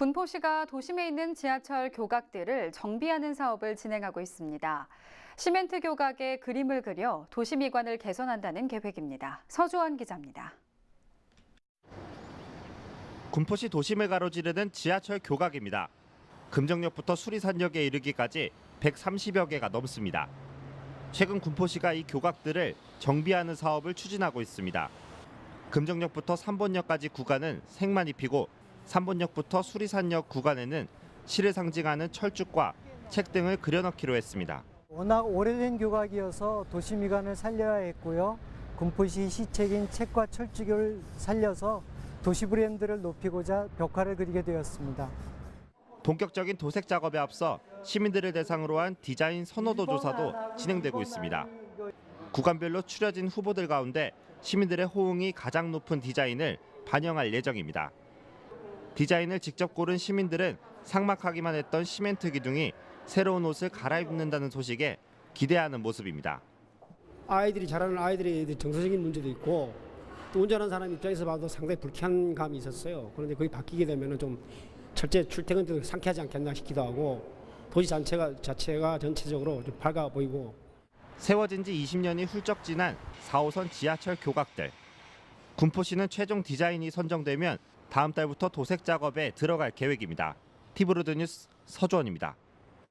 군포시가 도심에 있는 지하철 교각들을 정비하는 사업을 진행하고 있습니다. 시멘트 교각에 그림을 그려 도시 미관을 개선한다는 계획입니다. 서주원 기자입니다. 군포시 도심을 가로지르는 지하철 교각입니다. 금정역부터 수리산역에 이르기까지 130여 개가 넘습니다. 최근 군포시가 이 교각들을 정비하는 사업을 추진하고 있습니다. 금정역부터 3번역까지 구간은 색만 입히고 3번역부터 수리산역 구간에는 시를 상징하는 철쭉과 책 등을 그려넣기로 했습니다. 워낙 오래된 교각이어서 도시 미관을 살려야 했고요. 군포시 시책인 책과 철쭉을 살려서 도시 브랜드를 높이고자 벽화를 그리게 되었습니다. 본격적인 도색 작업에 앞서 시민들을 대상으로 한 디자인 선호도 조사도 진행되고 있습니다. 구간별로 추려진 후보들 가운데 시민들의 호응이 가장 높은 디자인을 반영할 예정입니다. 디자인을 직접 고른 시민들은 상막하기만 했던 시멘트 기둥이 새로운 옷을 갈아입는다는 소식에 기대하는 모습입니다. 아이들이 자라는 아이들의 정서적인 문제도 있고 또 운전하는 사람 입장에서 봐도 상당히 불쾌한 감이 있었어요. 그런데 그게 바뀌게 되면 좀 철제 출퇴근 때도 상쾌하지 않겠나 싶기도 하고 도시 자체가 자체가 전체적으로 좀 밝아 보이고 세워진 지 20년이 훌쩍 지난 4호선 지하철 교각들. 군포시는 최종 디자인이 선정되면 다음 달부터 도색 작업에 들어갈 계획입니다. 티브로드 뉴스 서주원입니다.